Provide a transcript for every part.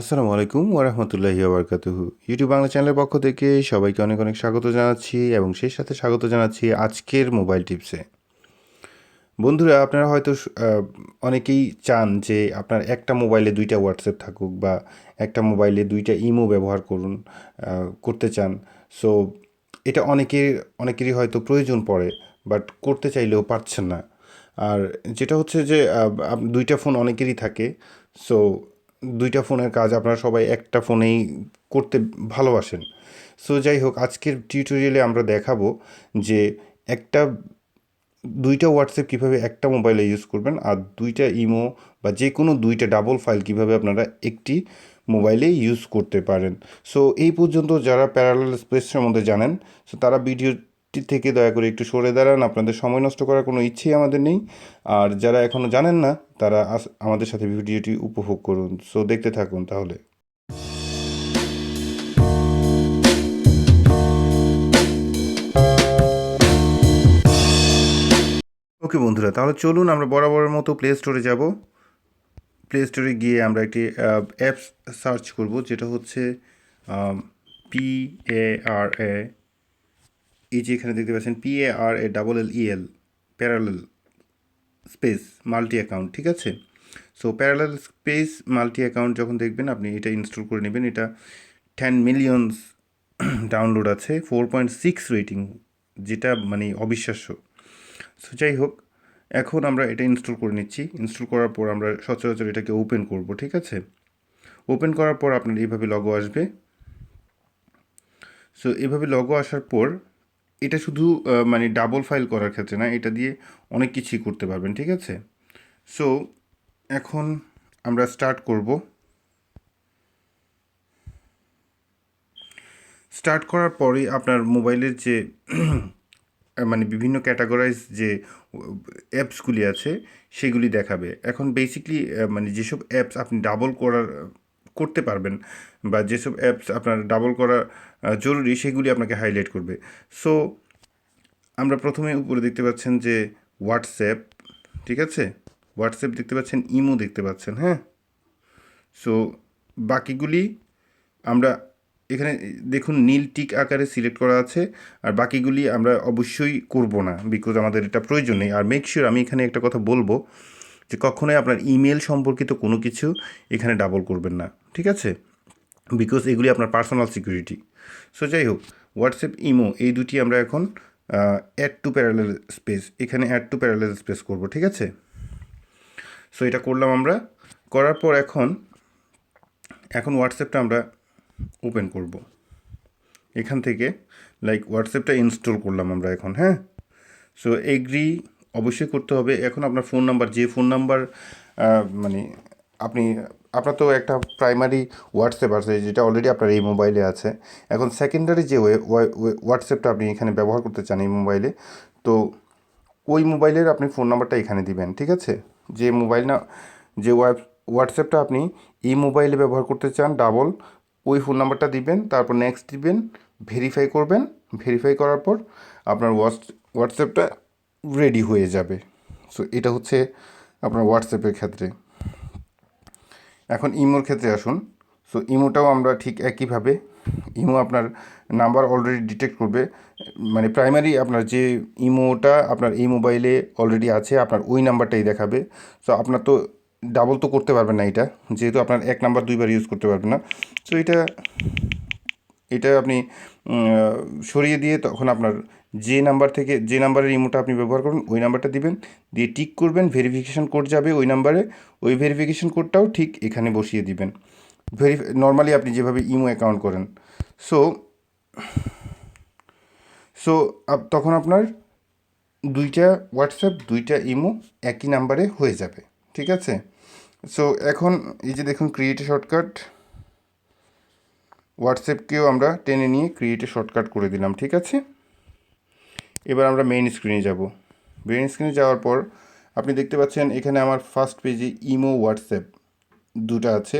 আসসালামু আলাইকুম ওরহমতুল্লাহি আবরকাতুহু ইউটিউব বাংলা চ্যানেলের পক্ষ থেকে সবাইকে অনেক অনেক স্বাগত জানাচ্ছি এবং সেই সাথে স্বাগত জানাচ্ছি আজকের মোবাইল টিপসে। বন্ধুরা, আপনারা হয়তো অনেকেই চান যে আপনার একটা মোবাইলে দুইটা হোয়াটসঅ্যাপ থাকুক বা একটা মোবাইলে দুইটা ইমো ব্যবহার করুন করতে চান। সো এটা অনেকের, অনেকেরই হয়তো প্রয়োজন পড়ে বাট করতে চাইলেও পারছেন না। আর যেটা হচ্ছে যে দুইটা ফোন অনেকেরই থাকে। সো দুইটা ফোনের কাজ আপনারা সবাই একটা ফোনেই করতে ভালোবাসেন। সো যাই হোক, আজকের টিউটোরিয়ালে আমরা দেখাবো যে একটা, দুইটা হোয়াটসঅ্যাপ কীভাবে একটা মোবাইলে ইউজ করবেন আর দুইটা ইমো বা যে কোনো দুইটা ডাবল ফাইল কীভাবে আপনারা একটি মোবাইলে ইউজ করতে পারেন। সো এই পর্যন্ত যারা প্যারালাল স্পেস সম্বন্ধে জানেন, সো তারা ভিডিওটি থেকে দয়া করে একটু সরে দাঁড়ান, আপনাদের সময় নষ্ট করার কোনো ইচ্ছেই আমাদের নেই। আর যারা এখনও জানেন না, তারা আমাদের সাথে ভিডিওটি উপভোগ করুন। সো দেখতে থাকুন তাহলে। ওকে বন্ধুরা, তাহলে চলুন আমরা বরাবরের মতো প্লে স্টোরে যাব। প্লে স্টোরে গিয়ে আমরা একটি অ্যাপস সার্চ করব, যেটা হচ্ছে পি এ আর এ এই যে এখানে দেখতে পাচ্ছেন P A R A double L E L parallel space multi account ঠিক আছে? So parallel space multi account যখন দেখবেন, আপনি এটা ইনস্টল করে নেবেন, এটা টেন মিলিয়নস ডাউনলোড আছে ফোর পয়েন্ট সিক্স রেটিং যেটা মানে অবিশ্বাস্য। সো যাই হোক, এখন আমরা এটা ইনস্টল করে নিচ্ছি। ইনস্টল করার পর আমরা সচরাচর এটাকে ওপেন করব, ঠিক আছে? ওপেন করার পর আপনার এইভাবে লগো আসবে। সো এভাবে লগো আসার পর এটা শুধু মানে ডাবল ফাইল করার ক্ষেত্রে না, এটা দিয়ে অনেক কিছুই করতে পারবেন, ঠিক আছে? সো এখন আমরা স্টার্ট করব। স্টার্ট করার পরেই আপনার মোবাইলের যে মানে বিভিন্ন ক্যাটাগরাইজ যে অ্যাপসগুলি আছে, সেগুলি দেখাবে। এখন বেসিকলি মানে যেসব অ্যাপস আপনি ডাবল করার করতে পারবেন বা যেসব অ্যাপস আপনার ডাবল করা জরুরি সেগুলি আপনাকে হাইলাইট করবে। সো আমরা প্রথমে উপরে দেখতে পাচ্ছেন যে হোয়াটসঅ্যাপ ঠিক আছে? হোয়াটসঅ্যাপ দেখতে পাচ্ছেন ইমো দেখতে পাচ্ছেন হ্যাঁ? সো বাকিগুলি আমরা এখানে, দেখুন, নীল টিক আকারে সিলেক্ট করা আছে, আর বাকিগুলি আমরা অবশ্যই করব না বিকজ আমাদের এটা প্রয়োজন নেই। আর মেক শিওর আমি এখানে একটা কথা বলব যে কখনোই আপনার ইমেল সম্পর্কিত কোনো কিছু এখানে ডাবল করবেন না, ঠিক আছে? বিকজ এগুলি আপনার পার্সোনাল সিকিউরিটি সো যাই হোক হোয়াটসঅ্যাপ ইমো এই দুটি আমরা এখন অ্যাড টু প্যারালেল স্পেস এখানে অ্যাড টু প্যারালেল স্পেস করব, ঠিক আছে? সো এটা করলাম আমরা, করার পর এখন এখন হোয়াটসঅ্যাপটা আমরা ওপেন করব। এখান থেকে লাইক হোয়াটসঅ্যাপটা ইনস্টল করলাম আমরা এখন হ্যাঁ? সো এগ্রি অবশ্যই করতে হবে। এখন আপনার ফোন নাম্বার যে ফোন নাম্বার মানে আপনি, আপনার তো একটা প্রাইমারি হোয়াটসঅ্যাপ আছে, যেটা অলরেডি আপনার এই মোবাইলে আছে। এখন সেকেন্ডারি যে হোয়াটসঅ্যাপটা আপনি এখানে ব্যবহার করতে চান এই মোবাইলে তো ওই মোবাইলের আপনি ফোন নাম্বারটা এখানে দিবেন, ঠিক আছে? যে মোবাইল না, যে হোয়াটসঅ্যাপটা আপনি এই মোবাইলে ব্যবহার করতে চান ডাবল ওই ফোন নাম্বারটা দিবেন, তারপর নেক্সট দিবেন ভেরিফাই করবেন। ভেরিফাই করার পর আপনার হোয়াটস হোয়াটসঅ্যাপটা রেডি হয়ে যাবে। সো এটা হচ্ছে আপনার হোয়াটসঅ্যাপের ক্ষেত্রে। এখন ইমোর ক্ষেত্রে আসুন। সো ইমোটাও আমরা ঠিক একইভাবে, ইমো আপনার নাম্বার অলরেডি ডিটেক্ট করবে। মানে প্রাইমারি আপনার যে ইমোটা আপনার এই মোবাইলে অলরেডি আছে, আপনার ওই নাম্বারটাই দেখাবে। সো আপনার তো ডাবল তো করতে পারবেন না এটা, যেহেতু আপনার এক নাম্বার দুইবার ইউজ করতে পারবেন না। সো এটা এটা আপনি সরিয়ে দিয়ে তখন আপনার যে নাম্বার থেকে, যে নাম্বারের ইমোটা আপনি ব্যবহার করবেন ওই নাম্বারটা দিবেন, দিয়ে টিক করবেন ভেরিফিকেশন কোড যাবে ওই নাম্বারে, ওই ভেরিফিকেশন কোডটাও ঠিক এখানে বসিয়ে দিবেন। ভেরি নর্মালি আপনি যেভাবে ইমো অ্যাকাউন্ট করেন। সো সো তখন আপনার দুইটা হোয়াটসঅ্যাপ দুইটা ইমো একই নাম্বারে হয়ে যাবে, ঠিক আছে? সো এখন এই যে দেখুন ক্রিয়েট শর্টকাট হোয়াটসঅ্যাপকেও আমরা টেনে নিয়ে ক্রিয়েটে শর্টকাট করে দিলাম, ঠিক আছে? এবার আমরা মেইন স্ক্রিনে যাব। মেইন স্ক্রিনে যাওয়ার পর আপনি দেখতে পাচ্ছেন এখানে আমার ফার্স্ট পেজে ইমো হোয়াটসঅ্যাপ দুটা আছে।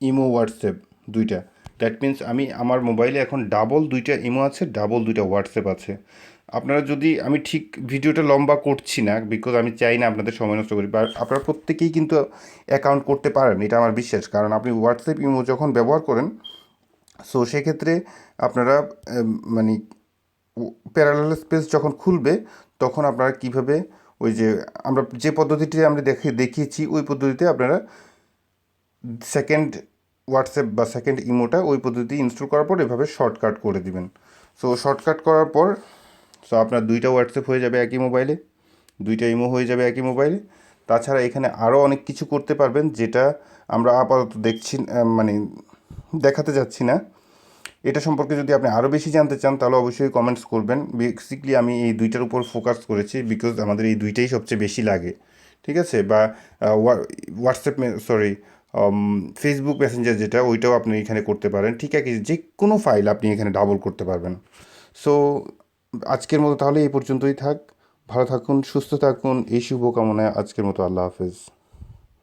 ইমো হোয়াটসঅ্যাপ দুইটা। দ্যাট মিন্স আমি আমার মোবাইলে এখন ডাবল দুইটা ইমো আছে ডাবল দুইটা হোয়াটসঅ্যাপ আছে। আপনারা যদি, আমি ঠিক ভিডিওটা লম্বা করছি না বিকজ আমি চাই না আপনাদের সময় নষ্ট করি আপনারা প্রত্যেকেই কিন্তু অ্যাকাউন্ট করতে পারেন, এটা আমার বিশ্বাস। কারণ আপনি হোয়াটসঅ্যাপ ইমো যখন ব্যবহার করেন সো সেক্ষেত্রে আপনারা মানে প্যারালাল স্পেস যখন খুলবে, তখন আপনারা কীভাবে ওই যে আমরা যে পদ্ধতিটি আমরা দেখে, দেখিয়েছি, ওই পদ্ধতিতে আপনারা সেকেন্ড হোয়াটসঅ্যাপ বা সেকেন্ড ইমোটা ওই পদ্ধতি ইনস্টল করার পর এভাবে শর্টকাট করে দিবেন। সো শর্টকাট করার পর সো আপনার দুইটা হোয়াটসঅ্যাপ হয়ে যাবে একই মোবাইলে দুইটা ইমো হয়ে যাবে একই মোবাইলে তাছাড়া এখানে আরও অনেক কিছু করতে পারবেন, যেটা আমরা আপাতত দেখছি মানে দেখাতে যাচ্ছি না। এটা সম্পর্কে যদি আপনি আরও বেশি জানতে চান, তাহলে অবশ্যই কমেন্টস করবেন। বেসিকলি আমি এই দুইটার উপর ফোকাস করেছি বিকজ আমাদের এই দুইটাই সবচেয়ে বেশি লাগে। ঠিক আছে? বা হোয়াটসঅ্যাপ সরি ফেসবুক মেসেঞ্জার যেটা, ওইটাও আপনি এখানে করতে পারেন। ঠিক আছে? যে কোনো ফাইল আপনি এখানে ডাবল করতে পারবেন। সো আজকের মতো তাহলে এই পর্যন্তই থাক। ভালো থাকুন, সুস্থ থাকুন। এই শুভকামনায় আজকের মতো আল্লাহ হাফেজ।